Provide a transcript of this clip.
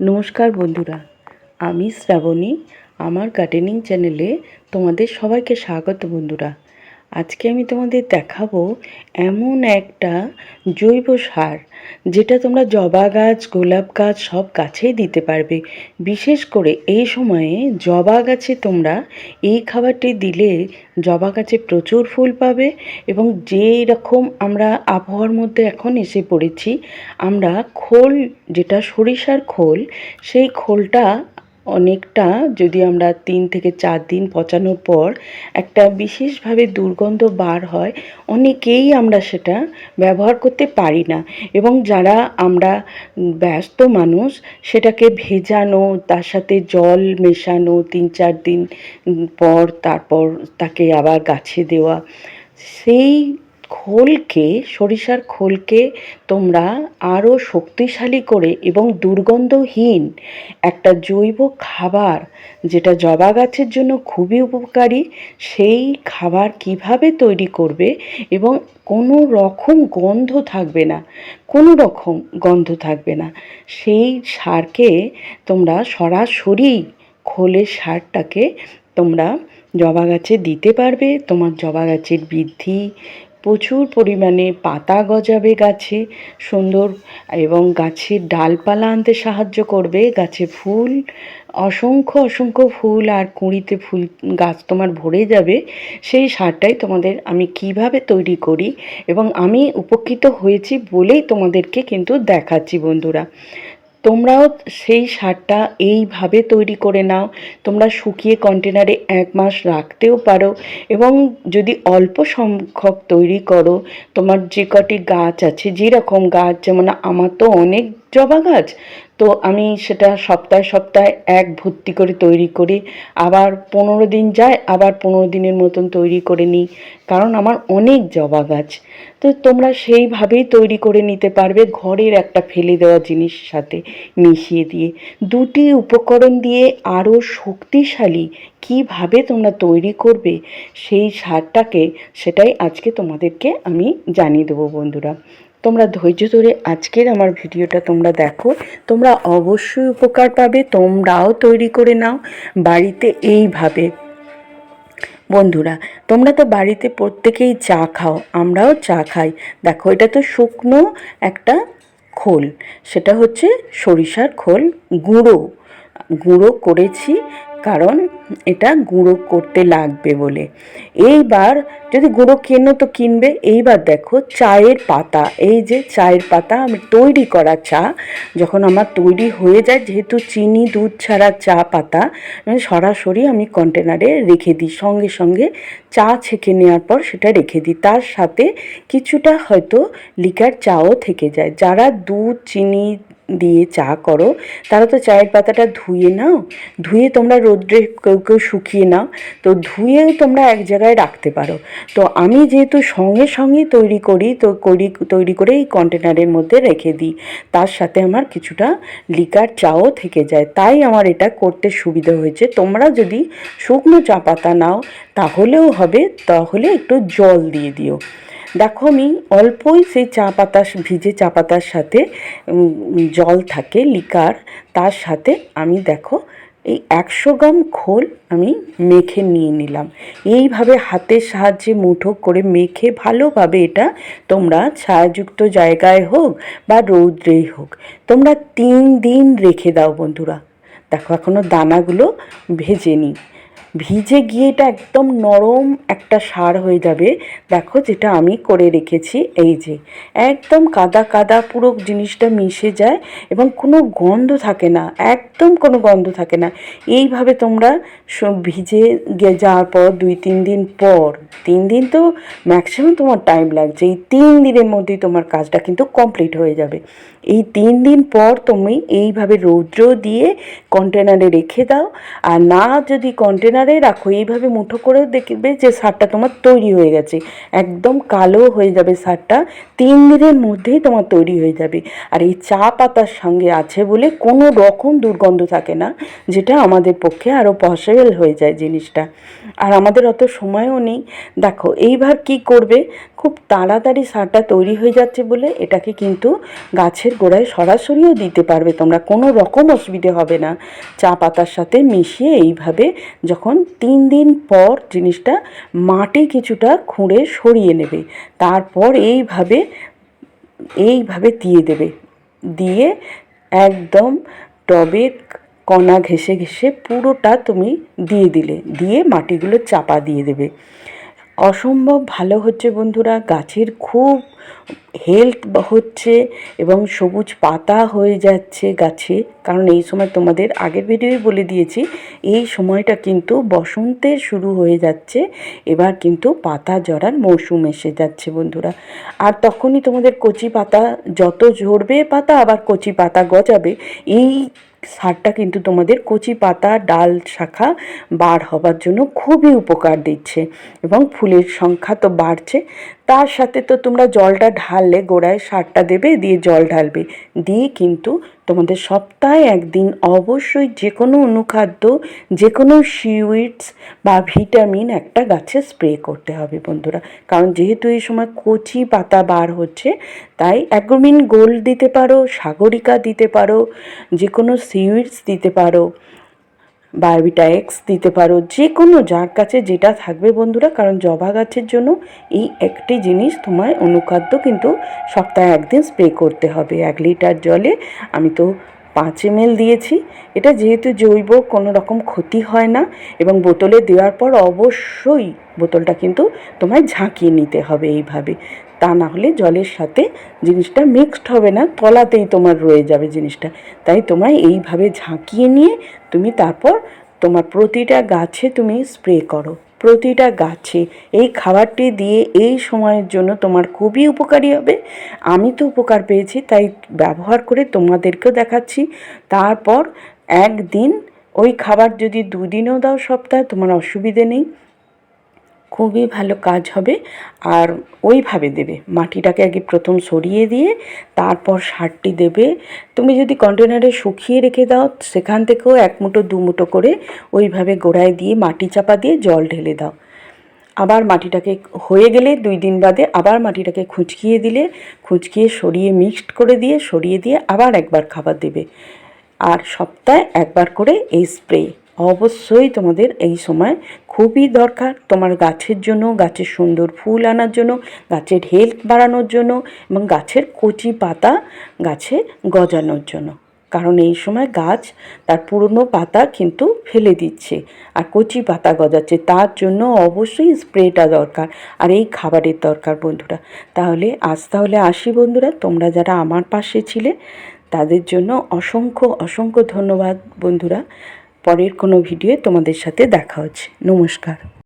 নমস্কার বন্ধুরা আমি শ্রাবণী। আমার গার্ডেনিং চ্যানেলে তোমাদের সবাইকে স্বাগত বন্ধুরা। আজকে আমি তোমাদের দেখাবো এমন একটা জৈব সার, যেটা তোমরা জবা গাছ, গোলাপ গাছ সব গাছেই দিতে পারবে। বিশেষ করে এই সময়ে জবা গাছে তোমরা এই খাবারটি দিলে জবা গাছে প্রচুর ফুল পাবে এবং যেই রকম আমরা আবহাওয়ার মধ্যে এখন এসে পড়েছি, আমরা খোল, যেটা সরিষার খোল, সেই খোলটা অনেকটা যদি আমরা তিন থেকে চার দিন পচানোর পর একটা বিশেষভাবে দুর্গন্ধ বার হয়, অনেকেই আমরা সেটা ব্যবহার করতে পারি না। এবং যারা আমরা ব্যস্ত মানুষ, সেটাকে ভেজানো, তার সাথে জল মেশানো তিন চার দিন পর তারপর তাকে আবার গাছে দেওয়া, সেই খোলকে, সরিষার খোলকে তোমরা আরও শক্তিশালী করে এবং দুর্গন্ধহীন একটা জৈব খাবার যেটা জবা গাছের জন্য খুবই উপকারী, সেই খাবার কীভাবে তৈরি করবে এবং কোনো রকম গন্ধ থাকবে না, কোনো রকম গন্ধ থাকবে না, সেই সারকে তোমরা সরাসরি খোলের সারটাকে তোমরা জবা গাছে দিতে পারবে, তোমার জবা গাছের বৃদ্ধি প্রচুর পরিমাণে পাতা গজাবে গাছে, সুন্দর এবং গাছের ডালপালা আনতে সাহায্য করবে, গাছে ফুল, অসংখ্য অসংখ্য ফুল আর কুঁড়িতে ফুল গাছ তোমার ভরে যাবে, সেই সারটাই তোমাদের আমি কীভাবে তৈরি করি এবং আমি উপকৃত হয়েছি বলেই তোমাদেরকে কিন্তু দেখাচ্ছি বন্ধুরা। তোমরাও সেই সারটা এইভাবে তৈরি করে নাও। তোমরা শুকিয়ে কন্টেনারে এক মাস রাখতেও পারো এবং যদি অল্প সংখ্যক তৈরি করো, তোমার যে কটি গাছ আছে, যেরকম গাছ যেমন আমার তো অনেক জবা গাছ তো আমি সেটা সপ্তাহে সপ্তাহে এক ভর্তি করে তৈরি করি। আবার পনেরো দিন যায়, আবার পনেরো দিনের মতন তৈরি করে নিই। কারণ আমার অনেক জবা গাছ তো তোমরা সেইভাবেই তৈরি করে নিতে পারবে ঘরের একটা ফেলে দেওয়া জিনিস সাথে মিশিয়ে দিয়ে। দুটি উপকরণ দিয়ে আরও শক্তিশালী কীভাবে তোমরা তৈরি করবে সেই সারটাকে সেটাই আজকে তোমাদেরকে আমি জানিয়ে দেবো বন্ধুরা। তোমরা ধৈর্য ধরে আজকের আমার ভিডিওটা তোমরা দেখো। তোমরা অবশ্যই উপকার পাবে, তোমরাও তৈরি করে নাও বাড়িতে এইভাবে। বন্ধুরা, তোমরা তো বাড়িতে প্রত্যেকেই চা খাও, আমরাও চা খাই। দেখো, এটা তো শুকনো একটা খোল, সেটা হচ্ছে সরিষার খোল গুঁড়ো। গুঁড়ো করেছি কারণ এটা গুঁড়ো করতে লাগবে বলে। এইবার যদি গুঁড়ো কেনো তো কিনবে, এইবার দেখো চায়ের পাতা। এই যে চায়ের পাতা আমি তৈরি করা চা, যখন আমার তৈরি হয়ে যায়, যেহেতু চিনি, দুধ ছাড়া চা পাতা সরাসরি আমি কন্টেনারে রেখে দিই। সঙ্গে সঙ্গে চা ছেঁকে নেওয়ার পর সেটা রেখে দিই। তার সাথে কিছুটা হয়তো লিকার চাও থেকে যায়। যারা দুধ, চিনি দিয়ে চা করো। তারা তো চায়ের পাতাটা ধুয়ে নাও। ধুয়ে তোমরা রোদ্রে কেউ কেউ শুকিয়ে নাও। তো ধুয়ে তোমরা এক জায়গায় রাখতে পারো। তো আমি যেহেতু সঙ্গে সঙ্গে তৈরি করি, তো করি, তৈরি করে এই কন্টেনারের মধ্যে রেখে দিই। তার সাথে আমার কিছুটা লিকার চাও থেকে যায়। তাই আমার এটা করতে সুবিধা হয়েছে। তোমরা যদি শুকনো চা পাতা নাও, তাহলেও হবে। তাহলে একটু জল দিয়ে দিও। দেখো আমি অল্পই সেই চা পাতা ভিজে চা পাতার সাথে জল থাকে, লিকার, তার সাথে আমি দেখো এই একশো গ্রাম খোল আমি মেখে নিয়ে নিলাম। এইভাবে হাতের সাহায্যে মুঠো করে মেখে ভালোভাবে এটা তোমরা ছায়াযুক্ত জায়গায় হোক বা রৌদ্রেই হোক, তোমরা তিন দিন রেখে দাও বন্ধুরা। দেখো এখনও দানাগুলো ভেজে নিই ভিজে গিয়ে এটা একদম নরম একটা সার হয়ে যাবে। দেখো যেটা আমি করে রেখেছি, এই যে। একদম কাদা কাদা পুরো জিনিসটা মিশে যায় এবং কোনো গন্ধ থাকে না, একদম কোনো গন্ধ থাকে না। এইভাবে তোমরা ভিজে যাওয়ার পর দুই, তিন দিন পর, তিন দিন তো ম্যাক্সিমাম তোমার টাইম লাগছে। এই তিন দিনের মধ্যেই তোমার কাজটা কিন্তু কমপ্লিট হয়ে যাবে। এই তিন দিন পর তুমি এইভাবে রৌদ্র দিয়ে কন্টেনারে রেখে দাও। আর না যদি কন্টেনারে রাখো, এইভাবে মুঠো করে দেখবে যে সারটা তোমার তৈরি হয়ে গেছে। একদম কালো হয়ে যাবে সারটা। তিন দিনের মধ্যেই তোমার তৈরি হয়ে যাবে। আর এই চা পাতার সঙ্গে আছে বলে কোনো রকম দুর্গন্ধ থাকে না, যেটা আমাদের পক্ষে আরও পসিবল হয়ে যায় জিনিসটা। আর আমাদের অত সময়ও নেই। দেখো, এইবার কি করবে? খুব তাড়াতাড়ি সারটা তৈরি হয়ে যাচ্ছে বলে এটাকে কিন্তু গাছের গোড়ায় সরাসরিও দিতে পারবে। তোমরা কোনো রকম অসুবিধে হবে না। চা পাতার সাথে মিশিয়ে এইভাবে যখন তিন দিন পর জিনিসটা মাটি কিছুটা খুঁড়ে সরিয়ে নেবে, তারপর এইভাবে এইভাবে দিয়ে দেবে। দিয়ে একদম টবে কণা ঘেসে ঘেসে পুরোটা তুমি দিয়ে দিলে। দিয়ে মাটিগুলো চাপা দিয়ে দেবে। অসম্ভব ভালো হচ্ছে বন্ধুরা, গাছের খুব হেল্প হচ্ছে এবং সবুজ পাতা হয়ে যাচ্ছে গাছে। কারণ এই সময় তোমাদের আগের ভিডিওই বলে দিয়েছি, এই সময়টা কিন্তু বসন্তের শুরু হয়ে যাচ্ছে, এবার কিন্তু পাতা জড়ার মৌসুম এসে যাচ্ছে বন্ধুরা। আর তখনই তোমাদের কচি পাতা যত ঝরবে পাতা আবার কচি পাতা গজাবে, এই সারটা কিন্তু তোমাদের কচি পাতা, ডাল শাখা বার হবার জন্য খুবই উপকার দিচ্ছে এবং ফুলের সংখ্যা তো বাড়ছে। তার সাথে তো তোমরা জলটা ঢাললে, গোড়ায় সারটা দেবে, দিয়ে জল ঢালবে। দিয়ে কিন্তু তোমাদের সপ্তাহে একদিন অবশ্যই যে কোনো অনুখাদ্য যে কোনো সিউইডস বা ভিটামিন একটা গাছে স্প্রে করতে হবে বন্ধুরা। কারণ যেহেতু এই সময় কচি পাতা বার হচ্ছে, তাই অ্যাগ্রোমিন গোল্ড দিতে পারো, সাগরিকা দিতে পারো যে কোনো সিউইডস দিতে পারো। বায়োবিটা এক্স দিতে পারো যে কোনো যার কাছে যেটা থাকবে বন্ধুরা, কারণ জবা গাছের জন্য এই একটি জিনিস তোমায় অনুখাদ্য কিন্তু সপ্তাহে একদিন স্প্রে করতে হবে। এক লিটার জলে আমি তো পাঁচ এম দিয়েছি। এটা যেহেতু জৈব, কোনো রকম ক্ষতি হয় না এবং বোতলে দেওয়ার পর অবশ্যই বোতলটা কিন্তু তোমায় ঝাঁকিয়ে নিতে হবে এইভাবে। তা না হলে জলের সাথে জিনিসটা মিক্সড হবে না, তলাতেই তোমার রয়ে যাবে জিনিসটা। তাই তোমায় এইভাবে ঝাঁকিয়ে নিয়ে তুমি তারপর তোমার প্রতিটা গাছে তুমি স্প্রে করো। প্রতিটা গাছে এই খাবারটি দিয়ে এই সময়ের জন্য তোমার খুবই উপকারী হবে। আমি তো উপকার পেয়েছি, তাই ব্যবহার করে তোমাদেরকেও দেখাচ্ছি। তারপর একদিন ওই খাবার যদি দুদিনও দাও সপ্তাহে, তোমার অসুবিধে নেই। খুবই ভালো কাজ হবে। আর ওইভাবে দেবে। মাটিটাকে আগে প্রথম সরিয়ে দিয়ে তারপর সারটি দেবে। তুমি যদি কন্টেনারে শুকিয়ে রেখে দাও, সেখান থেকেও এক মুঠো, দু মুঠো করে ওইভাবে গোড়ায় দিয়ে মাটি চাপা দিয়ে জল ঢেলে দাও। আবার মাটিটাকে হয়ে গেলে দুই দিন বাদে আবার মাটিটাকে খুঁচকিয়ে দিলে, খুঁচকিয়ে সরিয়ে মিক্সড করে দিয়ে, সরিয়ে দিয়ে আবার একবার খাবার দেবে। আর সপ্তাহে একবার করে এই স্প্রে অবশ্যই তোমাদের এই সময় খুবই দরকার তোমার গাছের জন্য, গাছের সুন্দর ফুল আনার জন্য, গাছের হেলথ বাড়ানোর জন্য এবং গাছের কচি পাতা গাছে গজানোর জন্য। কারণ এই সময় গাছ তার পুরনো পাতা কিন্তু ফেলে দিচ্ছে আর কচি পাতা গজাচ্ছে। তার জন্য অবশ্যই স্প্রেটা দরকার আর এই খাবারের দরকার বন্ধুরা। তাহলে আজ তাহলে আসি বন্ধুরা, তোমরা যারা আমার পাশে ছিলে তাদের জন্য অসংখ্য অসংখ্য ধন্যবাদ বন্ধুরা। পরের কোনো ভিডিও তোমাদের সাথে দেখা হচ্ছে। নমস্কার।